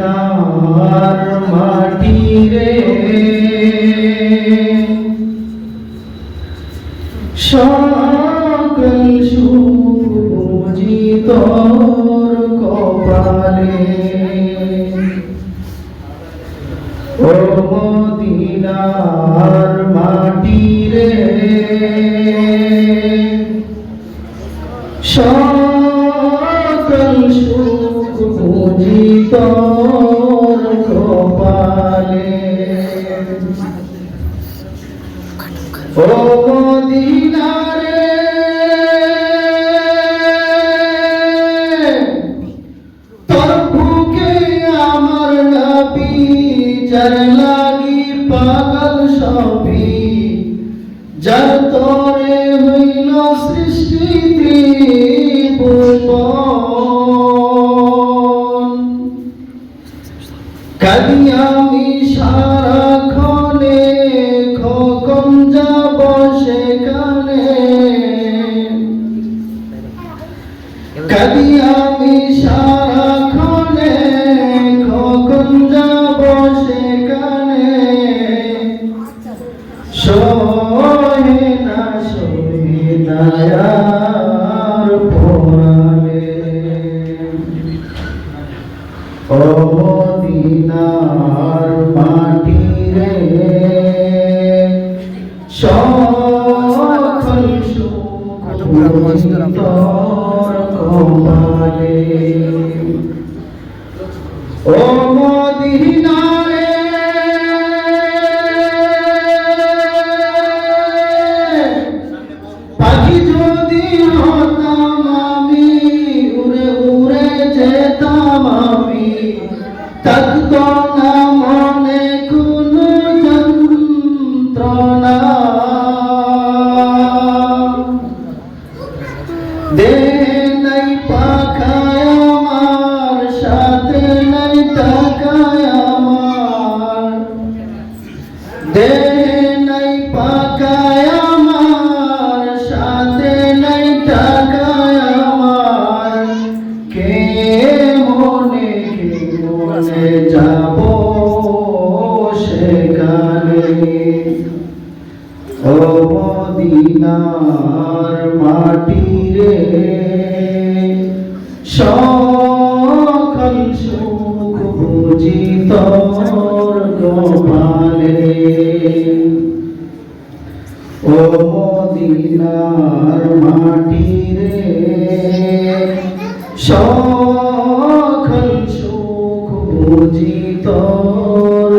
মদিনার মাটি রে সকল সুখ কপালে। ও মাটি রে সকল কপালে ও আমার নবী যার পাগল সবই যার তোরে হইল সৃষ্টি কালি আমি সারাক্ষণে খোকন যাব সেখানে। কালি আমি সারাক্ষণে খোকন যাব সেখানে। সোহে না সোহে পরাণে। ও মদিনার মাটি রে। সকল থাকত না মনে কোনো যন্ত্রণা। দে নাই পাখায় আমার সাথে নাই টাকায় আমার। দে মনে যাব সেখানে। ও মাটি রে সকল সুখ বুঝি তোর ও মদিনার মাটি বুঝি তোর